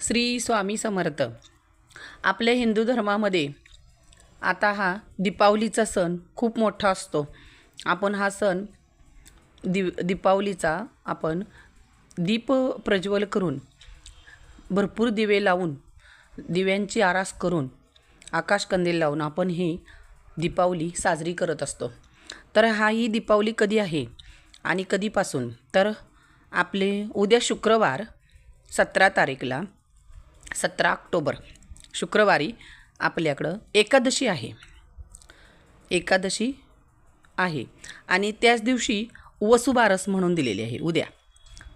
श्री स्वामी समर्थ. आपल्या हिंदू धर्मामध्ये आता हा दीपावलीचा सण खूप मोठा असतो. आपण हा सण दि दीपावलीचा आपण दीप प्रज्वल करून भरपूर दिवे लावून दिव्यांची आरास करून आकाशकंदील लावून आपण ही दीपावली साजरी करत असतो. तर हा ही दीपावली कधी आहे आणि कधीपासून? तर आपले उद्या शुक्रवार सतरा तारीखला सतरा ऑक्टोबर शुक्रवारी आपल्याकडं एकादशी आहे. एकादशी आहे. आणि त्याच दिवशी वसुबारस म्हणून दिलेली आहे उद्या.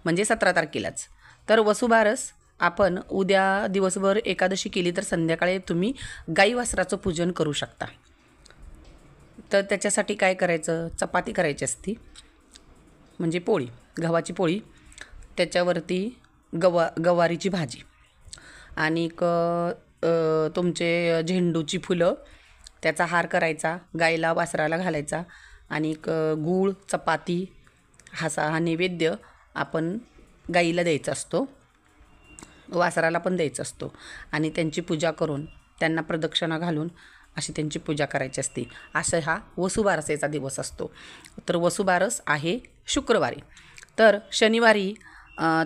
म्हणजे सतरा तारखेलाच. तर वसुबारस आपण उद्या दिवसभर एकादशी केली तर संध्याकाळी तुम्ही गाई वासराचं पूजन करू शकता. तर त्याच्यासाठी काय करायचं? चपाती करायची असती. म्हणजे पोळी गव्हाची पोळी त्याच्यावरती गवा गवारीची भाजी. आणि तुमचे झेंडूची फुलं त्याचा हार करायचा गायला वासराला घालायचा आणि गूळ चपाती हासा हा नैवेद्य आपण गाईला द्यायचा असतो. वासराला पण द्यायचा असतो. आणि त्यांची पूजा करून त्यांना प्रदक्षिणा घालून अशी त्यांची पूजा करायची असते. असं हा वसुबारसेचा दिवस असतो. तर वसुबारस आहे शुक्रवारी. तर शनिवारी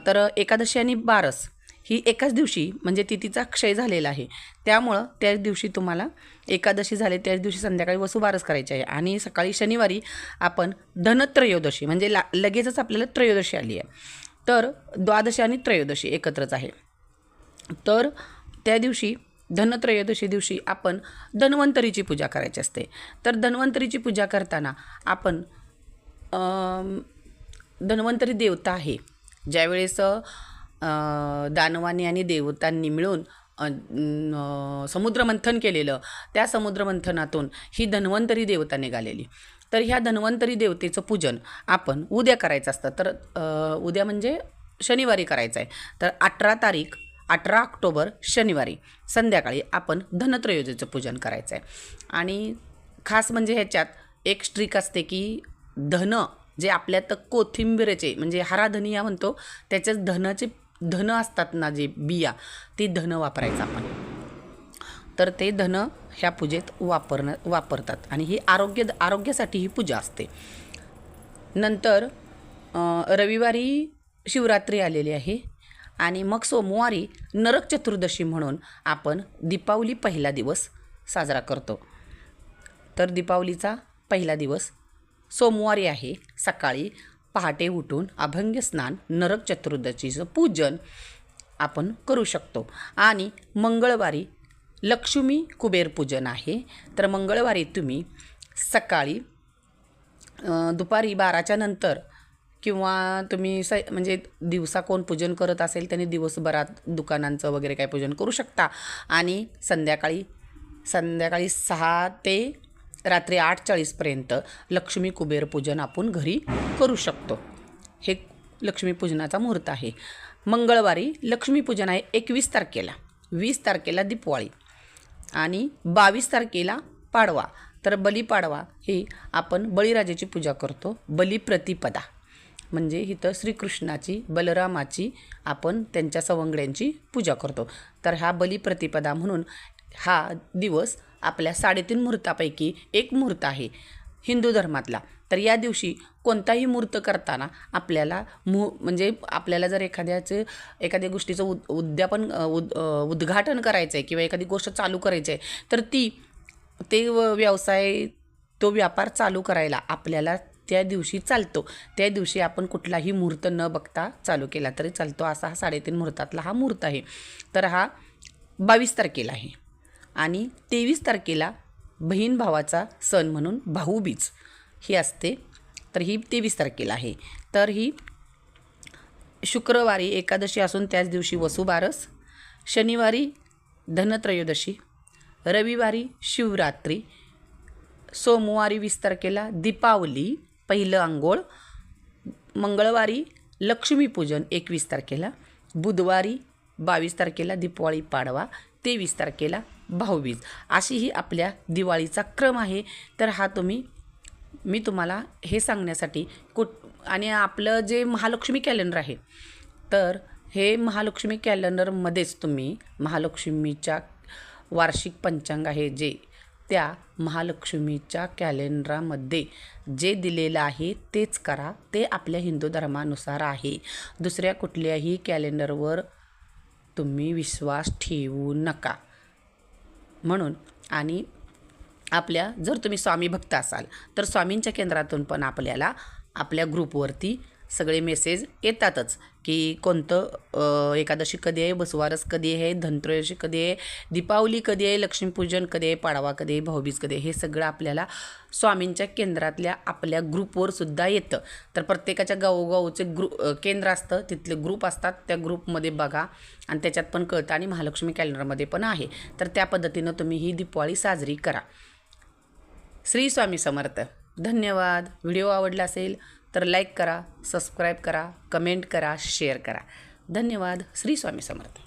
तर एकादशी आणि बारस ही एकाच दिवशी म्हणजे तिथीचा क्षय झालेला आहे. त्यामुळं त्याच दिवशी तुम्हाला एकादशी झाले त्याच दिवशी संध्याकाळी वसुबारस करायची आहे. आणि सकाळी शनिवारी आपण धनत्रयोदशी म्हणजे ला लगेचच आपल्याला त्रयोदशी आली आहे. तर द्वादशी आणि त्रयोदशी एकत्रच आहे. तर त्या दिवशी धनत्रयोदशी दिवशी आपण धन्वंतरीची पूजा करायची असते. तर धन्वंतरीची पूजा करताना आपण धन्वंतरी देवता आहे. ज्यावेळेस दानवानी आणि देवतांनी मिळून समुद्रमंथन केलेलं. त्या समुद्रमंथनातून ही धन्वंतरी देवता निघालेली. तर ह्या धन्वंतरी देवतेचं पूजन आपण उद्या करायचं असतं. तर उद्या म्हणजे शनिवारी करायचं आहे. तर अठरा तारीख अठरा ऑक्टोबर शनिवारी संध्याकाळी आपण धनत्रयोजेचं पूजन करायचं आहे. आणि खास म्हणजे ह्याच्यात एक स्ट्रिक असते की धन जे आपल्यात कोथिंबीरचे म्हणजे हराधनी या म्हणतो त्याच्याच धनाचे धन असतात ना जे बिया ते धन वापरायचं आपण. तर ते धन ह्या पूजेत वापरणं वापरतात. आणि ही आरोग्य आरोग्यासाठी ही पूजा असते. नंतर रविवारी शिवरात्री आलेली आहे. आणि मग सोमवारी नरक चतुर्दशी म्हणून आपण दीपावली पहिला दिवस साजरा करतो. तर दीपावलीचा पहिला दिवस सोमवारी आहे सकाळी पहाटे उठून अभंग स्नान नरक चतुर्दशीचं पूजन आपण करू शकतो. आणि मंगळवारी लक्ष्मी कुबेर पूजन आहे. तर मंगळवारी तुम्ही सकाळी दुपारी बाराच्या नंतर किंवा तुम्ही स म्हणजे दिवसा कोण पूजन करत असेल त्याने दिवसभरात दुकानांचं वगैरे काय पूजन करू शकता. आणि संध्याकाळी संध्याकाळी सहा ते रात्री आठ चाळीसपर्यंत लक्ष्मी कुबेर पूजन आपण घरी करू शकतो. हे लक्ष्मीपूजनाचा मुहूर्त आहे. मंगळवारी लक्ष्मीपूजन आहे एकवीस तारखेला. वीस तारखेला दीपवाळी आणि बावीस तारखेला पाडवा. तर बलिपाडवा ही आपण बळीराजाची पूजा करतो. बलिप्रतिपदा म्हणजे इथं श्रीकृष्णाची बलरामाची आपण त्यांच्या सवंगड्यांची पूजा करतो. तर हा बलिप्रतिपदा म्हणून हा दिवस आपल्या साडेतीन मुहूर्तापैकी एक मुहूर्त आहे हिंदू धर्मातला. तर या दिवशी कोणताही मुहूर्त करताना आपल्याला मु म्हणजे आपल्याला जर एखाद्याचं एखाद्या गोष्टीचं उद उद्यापन उद उद्घाटन करायचं आहे किंवा एखादी गोष्ट चालू करायची आहे तर ती ते व्यवसाय तो व्यापार चालू करायला आपल्याला त्या दिवशी चालतो. त्या दिवशी आपण कुठलाही मुहूर्त न बघता चालू केला तरी चालतो. असा हा साडेतीन मुहूर्तातला हा मुहूर्त आहे. तर हा बावीस तारखेला आहे. आणि तेवीस तारखेला बहीण भावाचा सण म्हणून भाऊबीज ही असते. तर ही तेवीस तारखेला आहे. तर ही शुक्रवारी एकादशी असून त्याच दिवशी वसुबारस शनिवारी धनत्रयोदशी रविवारी शिवरात्री सोमवारी वीस तारखेला दीपावली पहिलं आंघोळ मंगळवारी लक्ष्मीपूजन एकवीस तारखेला बुधवारी बावीस तारखेला दीपावळी पाडवा तेवीस तारखेला भाऊबीज. अशी ही आपल्या दिवाळीचा क्रम आहे. तर हा तुम्ही मी तुम्हाला हे सांगण्यासाठी कुठ आणि आपलं जे महालक्ष्मी कॅलेंडर आहे तर हे महालक्ष्मी कॅलेंडरमध्येच तुम्ही महालक्ष्मीच्या वार्षिक पंचांग आहे जे त्या महालक्ष्मीच्या कॅलेंडरामध्ये जे दिलेलं आहे तेच करा. ते आपल्या हिंदू धर्मानुसार आहे. दुसऱ्या कुठल्याही कॅलेंडरवर तुम्ही विश्वास ठेवू नका. म्हणून. आणि आपल्या जर तुम्ही स्वामी भक्त असाल तर स्वामींच्या केंद्रातून पण आपल्याला आपल्या ग्रुपवरती सगळे मेसेज येतातच की कोणतं एकादशी कधी आहे बसवारस कधी आहे धनत्रयोदशी कधी आहे दीपावली कधी आहे लक्ष्मीपूजन कधी आहे पाडवा कधी आहे भाऊबीज कधी आहे हे सगळं आपल्याला स्वामींच्या केंद्रातल्या आपल्या ग्रुपवर सुद्धा येतं. तर प्रत्येकाच्या गावोगावचे ग्रु केंद्र असतं तिथले ग्रुप असतात त्या ग्रुपमध्ये बघा. आणि त्याच्यात पण कळतं आणि महालक्ष्मी कॅलेंडरमध्ये पण आहे. तर त्या पद्धतीनं तुम्ही ही दीपावली साजरी करा. श्री स्वामी समर्थ. धन्यवाद. व्हिडिओ आवडला असेल तर लाईक करा सबस्क्राईब करा कमेंट करा शेअर करा. धन्यवाद. श्री स्वामी समर्थ.